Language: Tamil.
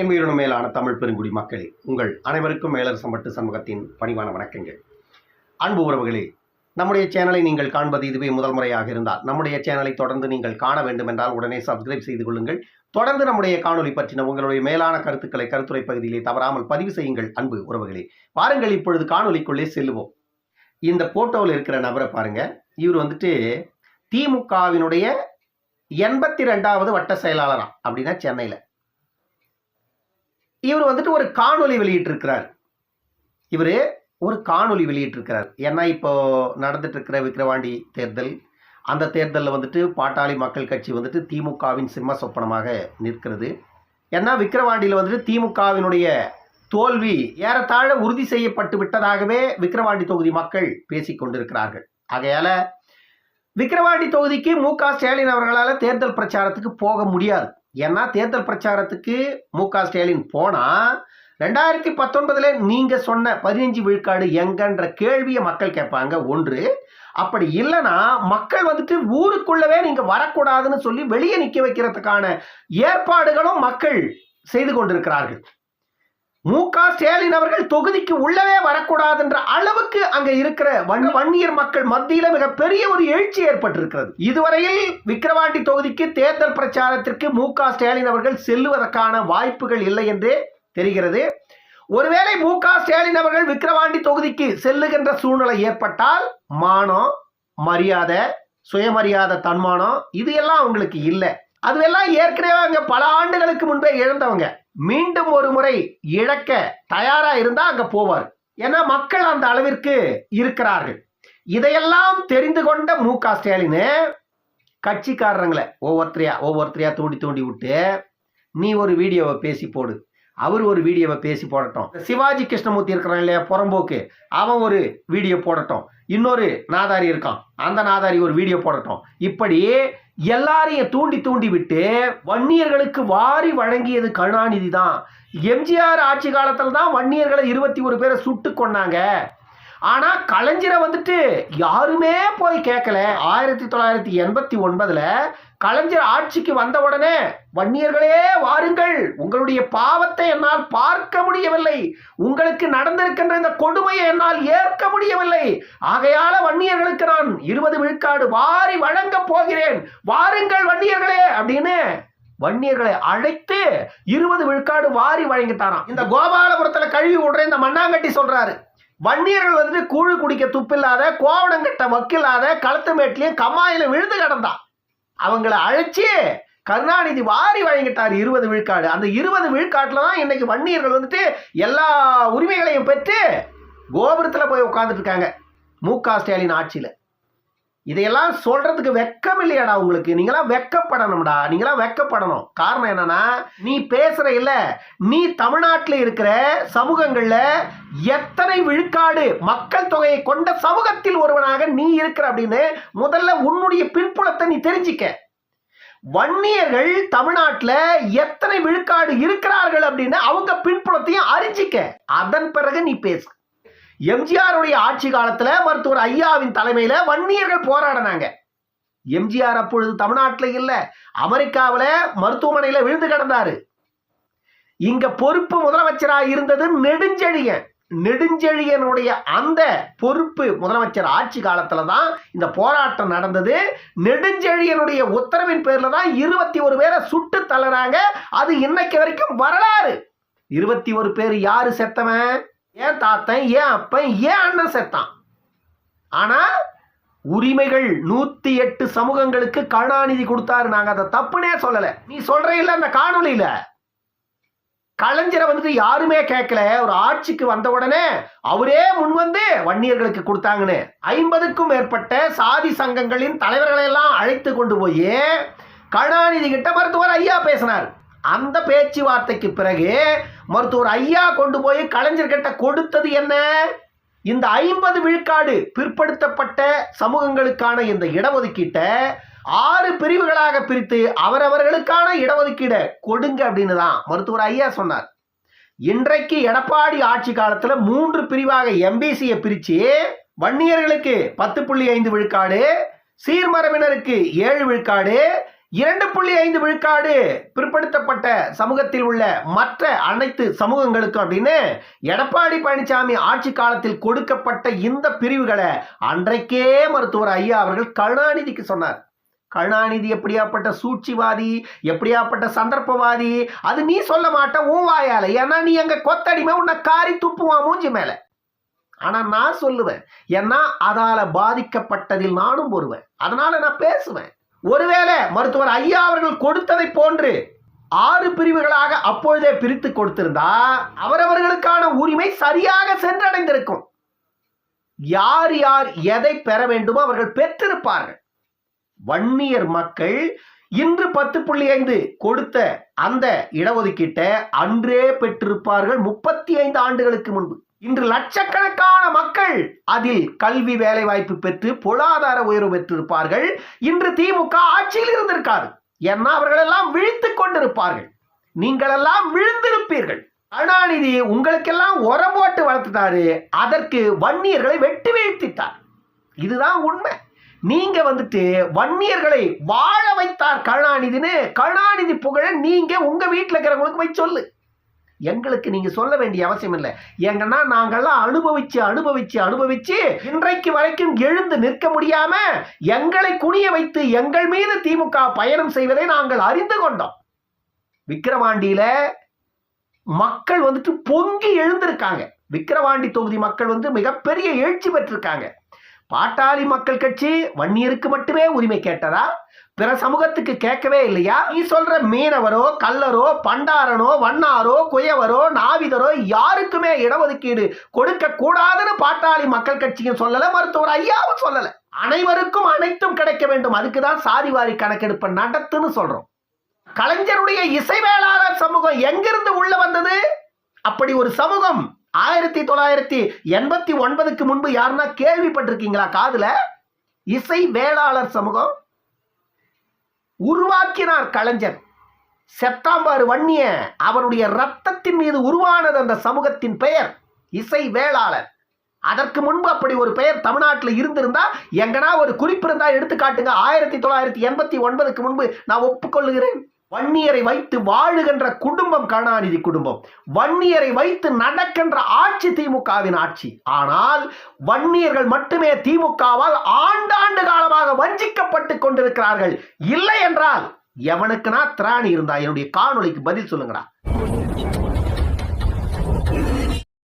என் உயிரினும் மேலான தமிழ் பெருங்குடி மக்களே உங்கள் அனைவருக்கும் மேலர் சம்பட்டு சமூகத்தின் பணிவான வணக்கங்கள். அன்பு உறவுகளே நம்முடைய சேனலை நீங்கள் காண்பது இதுவே முதல் முறையாக இருந்தால் நம்முடைய சேனலை தொடர்ந்து நீங்கள் காண வேண்டும் என்றால் உடனே சப்ஸ்கிரைப் செய்து கொள்ளுங்கள். தொடர்ந்து நம்முடைய காணொலி பற்றின உங்களுடைய மேலான கருத்துக்களை கருத்துரை பகுதியிலே தவறாமல் பதிவு செய்யுங்கள் அன்பு உறவுகளே. பாருங்கள் இப்பொழுது காணொலிக்குள்ளே செல்லுவோம். இந்த போட்டோவில் இருக்கிற நபரை பாருங்க. இவர் வந்துட்டு திமுகவினுடைய எண்பத்தி ரெண்டாவது வட்ட செயலாளராம் அப்படின்னா சென்னையில். இவர் வந்துட்டு ஒரு காணொளி வெளியிட்டிருக்கிறார். இவர் ஒரு காணொலி வெளியிட்டிருக்கிறார். ஏன்னா இப்போ நடந்துட்டு இருக்கிற விக்கிரவாண்டி தேர்தல் அந்த தேர்தலில் வந்துட்டு பாட்டாளி மக்கள் கட்சி வந்துட்டு திமுகவின் சிம்ம சொப்பனமாக நிற்கிறது. ஏன்னா விக்கிரவாண்டியில் வந்துட்டு திமுகவினுடைய தோல்வி ஏறத்தாழ உறுதி செய்யப்பட்டு விட்டதாகவே விக்கிரவாண்டி தொகுதி மக்கள் பேசிக் கொண்டிருக்கிறார்கள். ஆகையால் விக்கிரவாண்டி தொகுதிக்கு மு க ஸ்டாலின் அவர்களால் தேர்தல் பிரச்சாரத்துக்கு போக முடியாது. ஏன்னா தேர்தல் பிரச்சாரத்துக்கு மு க ஸ்டாலின் போனால் ரெண்டாயிரத்தி பத்தொன்பதுல நீங்கள் சொன்ன பதினஞ்சு விழுக்காடு எங்கன்ற கேள்வியை மக்கள் கேட்பாங்க. ஒன்று அப்படி இல்லைன்னா மக்கள் வந்துட்டு ஊருக்குள்ளவே நீங்கள் வரக்கூடாதுன்னு சொல்லி வெளியே நிற்க வைக்கிறதுக்கான ஏற்பாடுகளும் மக்கள் செய்து கொண்டிருக்கிறார்கள். மு க ஸ்டாலின் அவர்கள் தொகுதிக்கு உள்ளவே வரக்கூடாதுன்ற அளவுக்கு அங்க இருக்கிற வன் வன்னியர் மக்கள் மத்தியில மிகப்பெரிய ஒரு எழுச்சி ஏற்பட்டிருக்கிறது. இதுவரையில் விக்கிரவாண்டி தொகுதிக்கு தேர்தல் பிரச்சாரத்திற்கு மு க ஸ்டாலின் அவர்கள் செல்லுவதற்கான வாய்ப்புகள் இல்லை என்றே தெரிகிறது. ஒருவேளை மு க ஸ்டாலின் அவர்கள் விக்கிரவாண்டி தொகுதிக்கு செல்லுகின்ற சூழ்நிலை ஏற்பட்டால் மானம் மரியாதை சுயமரியாதை தன்மானம் இது எல்லாம் அவங்களுக்கு இல்லை. அதுவெல்லாம் ஏற்கனவே அங்கே பல ஆண்டுகளுக்கு முன்பே இழந்தவங்க. மீண்டும் ஒரு முறை இழக்க தயாராக இருந்தால் அங்கே போவார். ஏன்னா மக்கள் அந்த அளவிற்கு இருக்கிறார்கள். இதையெல்லாம் தெரிந்து கொண்ட மு க ஸ்டாலின் கட்சிக்காரங்களை ஒவ்வொருத்தரையா ஒவ்வொருத்தரையா தூண்டி தூண்டி விட்டு நீ ஒரு வீடியோவை பேசி போடு. அவர் ஒரு வீடியோவை பேசி போடட்டும். சிவாஜி கிருஷ்ணமூர்த்தி இருக்கிறான் இல்லையா புறம்போக்கு. அவன் ஒரு வீடியோ போடட்டும். இன்னொரு நாதாரி இருக்கான். அந்த நாதாரி ஒரு வீடியோ போடட்டும். இப்படி எல்லாரையும் தூண்டி தூண்டி விட்டு வன்னியர்களுக்கு வாரி வழங்கியது கருணாநிதி தான் எம்ஜிஆர் ஆட்சி காலத்தில் தான் வன்னியர்களை இருபத்தி ஒரு பேரை சுட்டு கொன்னாங்க. ஆனா கலைஞரை வந்துட்டு யாருமே போய் கேட்கல ஆயிரத்தி தொள்ளாயிரத்தி எண்பத்தி ஒன்பதுல கலைஞர் ஆட்சிக்கு வந்த உடனே வன்னியர்களே வாருங்கள். உங்களுடைய பாவத்தை என்னால் பார்க்க முடியவில்லை. உங்களுக்கு நடந்திருக்கின்ற இந்த கொடுமையை என்னால் ஏற்க முடியவில்லை. ஆகையால வன்னியர்களுக்கு நான் இருபது விழுக்காடு வாரி வழங்க போகிறேன். வாருங்கள் வன்னியர்களே அப்படின்னு வன்னியர்களை அழைத்து இருபது விழுக்காடு வாரி வழங்கிட்டாராம். இந்த கோபாலபுரத்துல கழுவி விடுற இந்த மண்ணாங்கட்டி சொல்றாரு. வன்னியர்கள் வந்து கூழு குடிக்க துப்பில்லாத கோவணங்கட்ட வக்கில்லாத களத்து மேட்லயும் கம்மாயில விழுந்து கிடந்தான் அவங்கள அழைச்சி கருணாநிதி வாரி வழங்கிட்டார் இருபது விழுக்காடு. அந்த இருபது விழுக்காட்டில் தான் இன்னைக்கு வன்னியர்கள் வந்துட்டு எல்லா உரிமைகளையும் பெற்று கோபுரத்தில் போய் உட்காந்துட்டு இருக்காங்க. மு க ஸ்டாலின் ஆட்சியில். இதையெல்லாம் சொல்றதுக்கு வெக்கம் இல்லையாடா உங்களுக்கு? நீங்களாம் வெக்கப்படணும்டா. நீங்களாம் வெக்கப்படணும். காரணம் என்னன்னா நீ பேசுற இல்ல நீ தமிழ்நாட்டில் இருக்கிற சமூகங்கள்ல எத்தனை விழுக்காடு மக்கள் தொகையை கொண்ட சமூகத்தில் ஒருவனாக நீ இருக்கிற அப்படின்னு முதல்ல உன்னுடைய பின்புலத்தை நீ தெரிஞ்சிக்க. வன்னியர்கள் தமிழ்நாட்டில் எத்தனை விழுக்காடு இருக்கிறார்கள் அப்படின்னு அவங்க பின்புலத்தையும் அறிஞ்சிக்க. அதன் பிறகு நீ பேசு. எம்ஜிஆருடைய ஆட்சி காலத்தில் மருத்துவர் ஐயாவின் தலைமையில் வன்னியர்கள் போராடினாங்க. எம்ஜிஆர் அப்பொழுது தமிழ்நாட்டில் இல்லை அமெரிக்காவில் மருத்துவமனையில் விழுந்து கிடந்தாரு. இங்க பொறுப்பு முதலமைச்சராக இருந்தது நெடுஞ்செழியன். நெடுஞ்செழியனுடைய அந்த பொறுப்பு முதலமைச்சர் ஆட்சி காலத்தில் தான் இந்த போராட்டம் நடந்தது. நெடுஞ்செழியனுடைய உத்தரவின் பேரில் தான் இருபத்தி ஒரு பேரை சுட்டு தள்ளுறாங்க. அது இன்னைக்கு வரைக்கும் வரலாறு. இருபத்தி ஒரு பேர் யாரு செத்தவன்? ஏன் தாத்தன் ஏன் அப்பன் ஏன் அண்ணன் செத்தான்? ஆனா உரிமைகள் நூத்தி எட்டு சமூகங்களுக்கு கருணாநிதி கொடுத்தாரு. நாங்க அதை தப்புனே சொல்லல. நீ சொல்ற அந்த காணொலியில கலைஞரை வந்துட்டு யாருமே கேட்கல. ஒரு ஆட்சிக்கு வந்த உடனே அவரே முன் வந்து வன்னியர்களுக்கு கொடுத்தாங்கன்னு. ஐம்பதுக்கும் மேற்பட்ட சாதி சங்கங்களின் தலைவர்களை எல்லாம் அழைத்து கொண்டு போய் கருணாநிதி கிட்ட மருத்துவர் ஐயா பேசினார். அந்த பேச்சுவார்த்தைக்கு பிறகு மருத்துவர் ஐயா கொண்டு போய் கலைஞர்கிட்ட கொடுத்தது என்ன? இந்த ஐம்பது விழுக்காடு பிற்படுத்தப்பட்ட சமூகங்களுக்கான இந்த இடஒதுக்கீட்டை ஆறு பிரிவுகளாக பிரித்து அவரவர்களுக்கான இடஒதுக்கீடை கொடுங்க அப்படின்னு தான் மருத்துவர் ஐயா சொன்னார். இன்றைக்கு எடப்பாடி ஆட்சி காலத்தில் மூன்று பிரிவாக எம்பிசியை பிரித்து வன்னியர்களுக்கு பத்து புள்ளி ஐந்து விழுக்காடு சீர்மரபினருக்கு ஏழு விழுக்காடு இரண்டு புள்ளி ஐந்து விழுக்காடு பிற்படுத்தப்பட்ட சமூகத்தில் உள்ள மற்ற அனைத்து சமூகங்களுக்கும் அப்படின்னு எடப்பாடி பழனிசாமி ஆட்சி காலத்தில் கொடுக்கப்பட்ட இந்த பிரிவுகளை அன்றைக்கே மருத்துவர் ஐயா அவர்கள் கருணாநிதிக்கு சொன்னார். கருணாநிதி எப்படியாப்பட்ட சூழ்ச்சிவாதி எப்படியாப்பட்ட சந்தர்ப்பவாதி அது நீ சொல்ல மாட்ட உன் வாயால. ஏன்னா நீ எங்க கொத்தடிமை உன்னை காரி துப்புவான் மூஞ்சி மேல. ஆனா நான் சொல்லுவேன் ஏன்னா அதால பாதிக்கப்பட்டதில் நானும் ஒருவன். அதனால நான் பேசுவேன். ஒருவேளை மருத்துவர் ஐயா அவர்கள் கொடுத்ததை போன்று ஆறு பிரிவுகளாக அப்பொழுதே பிரித்து கொடுத்திருந்தா அவரவர்களுக்கான உரிமை சரியாக சென்றடைந்திருக்கும். யார் யார் எதை பெற வேண்டுமோ அவர்கள் பெற்றிருப்பார்கள். வன்னியர் மக்கள் இன்று பத்து புள்ளி ஐந்து கொடுத்த அந்த இடஒதுக்கீட்டை அன்றே பெற்றிருப்பார்கள் முப்பத்தி ஐந்து ஆண்டுகளுக்கு முன்பு. இன்று லட்சக்கணக்கான மக்கள் அதில் கல்வி வேலைவாய்ப்பு பெற்று பொருளாதார உயர்வு பெற்றிருப்பார்கள். இன்று திமுக ஆட்சியில் இருந்திருக்காது. ஏன்னா அவர்கள் எல்லாம் கொண்டிருப்பார்கள். நீங்கள் எல்லாம் விழுந்திருப்பீர்கள். கருணாநிதி உங்களுக்கெல்லாம் உரம் போட்டு வளர்த்துட்டாரு. அதற்கு வன்னியர்களை வெட்டி வீழ்த்திட்டார். இதுதான் உண்மை. நீங்க வந்துட்டு வன்னியர்களை வாழ வைத்தார் கருணாநிதினு கருணாநிதி புகழ நீங்க உங்க வீட்டில் இருக்கிறவங்களுக்கு போய் சொல்லு. எங்களுக்கு நீங்க சொல்ல வேண்டிய அவசியம் இல்லை. ஏங்கன்னா நாங்கெல்லாம் அனுபவிச்சு அனுபவிச்சு அனுபவிச்சு இன்றைக்கு வரைக்கும் எழுந்து நிற்க முடியாம எங்களை குனிய வைத்து எங்கள் மீது திமுக பயணம் செய்வதை நாங்கள் அறிந்து கொண்டோம். விக்கிரவாண்டியில மக்கள் வந்துட்டு பொங்கி எழுந்திருக்காங்க. விக்கிரவாண்டி தொகுதி மக்கள் வந்து மிகப்பெரிய எழுச்சி பெற்றிருக்காங்க. பாட்டாளி மக்கள் கட்சி வன்னியருக்கு மட்டுமே உரிமை கேட்டதா? பிற சமூகத்துக்கு கேட்கவே இல்லையா? நீ சொல்ற மீனவரோ கல்லரோ பண்டாரனோ வண்ணாரோ குயவரோ நாவிதரோ யாருக்குமே இடஒதுக்கீடு கொடுக்க கூடாதுன்னு பாட்டாளி மக்கள் கட்சியும் சொல்லல மருத்துவர் ஐயாவும் சொல்லல. அனைவருக்கும் அனைத்தும் கிடைக்க வேண்டும். அதுக்கு தான் சாதிவாரி கணக்கெடுப்பு நடத்துன்னு சொல்றோம். கலைஞருடைய இசைவேளாளர் சமூகம் எங்கிருந்து உள்ள வந்தது? அப்படி ஒரு சமூகம் ஆயிரத்தி தொள்ளாயிரத்தி எண்பத்தி ஒன்பதுக்கு முன்பு யாருன்னா கேள்விப்பட்டிருக்கீங்களா காதுல? இசை வேளாளர் சமூகம்? உருவாக்கினார் கலைஞர். செத்தாம்பாறு வன்னிய அவருடைய ரத்தத்தின் மீது உருவானது அந்த சமூகத்தின் பெயர் இசை வேளாளர். அதற்கு முன்பு அப்படி ஒரு பெயர் தமிழ்நாட்டில் இருந்திருந்தா எங்கன்னா ஒரு குறிப்பு எடுத்துக்காட்டுங்க. ஆயிரத்தி தொள்ளாயிரத்தி எண்பத்தி ஒன்பதுக்கு முன்பு நான் ஒப்புக்கொள்ளுகிறேன் வன்னியரை வைத்து வாழுகின்ற குடும்பம் கருணாநிதி குடும்பம். வன்னியரை வைத்து நடக்கின்ற ஆட்சி திமுகவின் ஆட்சி. ஆனால் வன்னியர்கள் மட்டுமே திமுகவால் ஆண்டாண்டு காலமாக வஞ்சிக்கப்பட்டு கொண்டிருக்கிறார்கள். இல்லை என்றால் எவனுக்குனா திராணி இருந்தா? என்னுடைய காணொலிக்கு பதில் சொல்லுங்கடா.